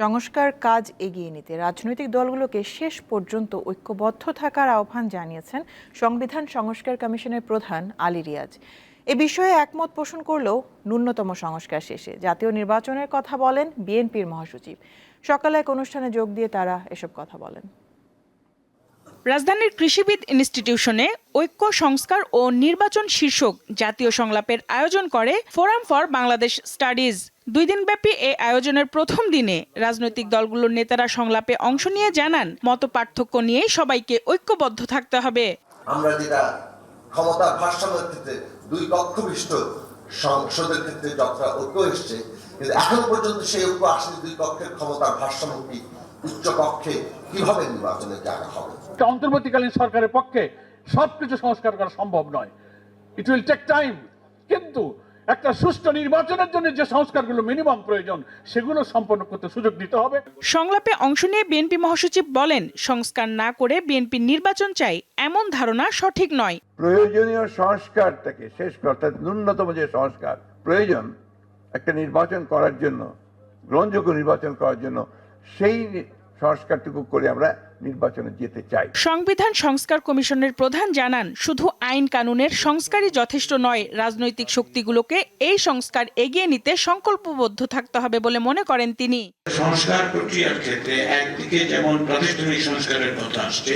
সংস্কার কাজ এগিয়ে নিতে রাজনৈতিক দলগুলোকে শেষ পর্যন্ত ঐক্যবদ্ধ থাকার আহ্বান জানিয়েছেন সংবিধান সংস্কার কমিশনের প্রধান আলী রিয়াজ। এ বিষয়ে একমত পোষণ করলেও ন্যূনতম সংস্কার শেষে জাতীয় নির্বাচনের কথা বলেন বিএনপির মহাসচিব। সকালে এক অনুষ্ঠানে যোগ দিয়ে তারা এসব কথা বলেন। রাজধানীর কৃষিবিদ ইনস্টিটিউশনে ঐক্য, সংস্কার ও নির্বাচন শীর্ষক জাতীয় সংলাপের আয়োজন করে ফোরাম ফর বাংলাদেশ স্টাডিজ। দুই দিনব্যাপী এই আয়োজনের প্রথম দিনে রাজনৈতিক দলগুলোর নেতারা সংলাপে অংশ নিয়ে জানান মত পার্থক্য নিয়ে সবাইকে ঐক্যবদ্ধ থাকতে হবে। আমরা যেটা ক্ষমতা ভারসাম্যের ক্ষেত্রে দুই কক্ষবিষ্ট সংসদের ক্ষেত্রে যতটা ঐক্য এসছে কিন্তু এখন পর্যন্ত সেই ঐক্য আসেনি দুই কক্ষের ক্ষমতার ভারসাম্য কি উচ্চ কক্ষে কীভাবে নির্বাচনের জায়গা হবে? অন্তর্বর্তীকালীন সরকারের পক্ষে সবকিছু সংস্কার করা সম্ভব নয়। ইট উইল টেক টাইম কিন্তু একটা সুষ্ঠু নির্বাচনের জন্য যে সংস্কারগুলো মিনিমাম প্রয়োজন সেগুলো সম্পন্ন করতে সুযোগ দিতে হবে। সংলাপে অংশ নিয়ে বিএনপি মহাসচিব বলেন সংস্কার না করে বিএনপি নির্বাচন চাই এমন ধারণা সঠিক নয়। প্রয়োজনীয় সংস্কারটাকে শেষ করা অর্থাৎ ন্যূনতম যে সংস্কার প্রয়োজন একটা নির্বাচন করার জন্য গ্রহণযোগ্য নির্বাচন করার জন্য সেই সংস্কারটুকু করে আমরা নির্বাচনে যেতে চাই। সংবিধান সংস্কার কমিশনের প্রধান জানান শুধু আইন কানুনের সংস্কারই যথেষ্ট নয় রাজনৈতিক শক্তিগুলোকে এই সংস্কার এগিয়ে নিতে সংকল্পবদ্ধ থাকতে হবে বলে মনে করেন তিনি। সংস্কার প্রক্রিয়ার ক্ষেত্রে একদিকে যেমন প্রাতিষ্ঠানিক সংস্কারের কথা আসছে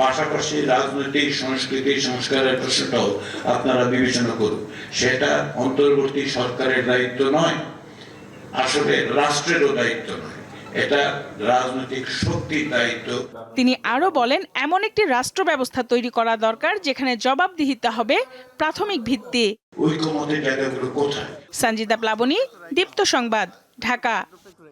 পাশাপাশি রাজনৈতিক সংস্কৃতি সংস্কারের প্রশ্নটাও আপনারা বিবেচনা করুন। সেটা অন্তর্বর্তী সরকারের দায়িত্ব নয় আসলে রাষ্ট্রেরও দায়িত্ব নয়। এটা রাজনৈতিক শক্তির দায়িত্ব। তিনি আরও বলেন এমন একটি রাষ্ট্র ব্যবস্থা তৈরি করা দরকার যেখানে জবাবদিহিতা হবে প্রাথমিক ভিত্তি। ঐক্যমতের জায়গাগুলো কোথায়? সঞ্জিতা প্লাবনী দীপ্ত সংবাদ ঢাকা।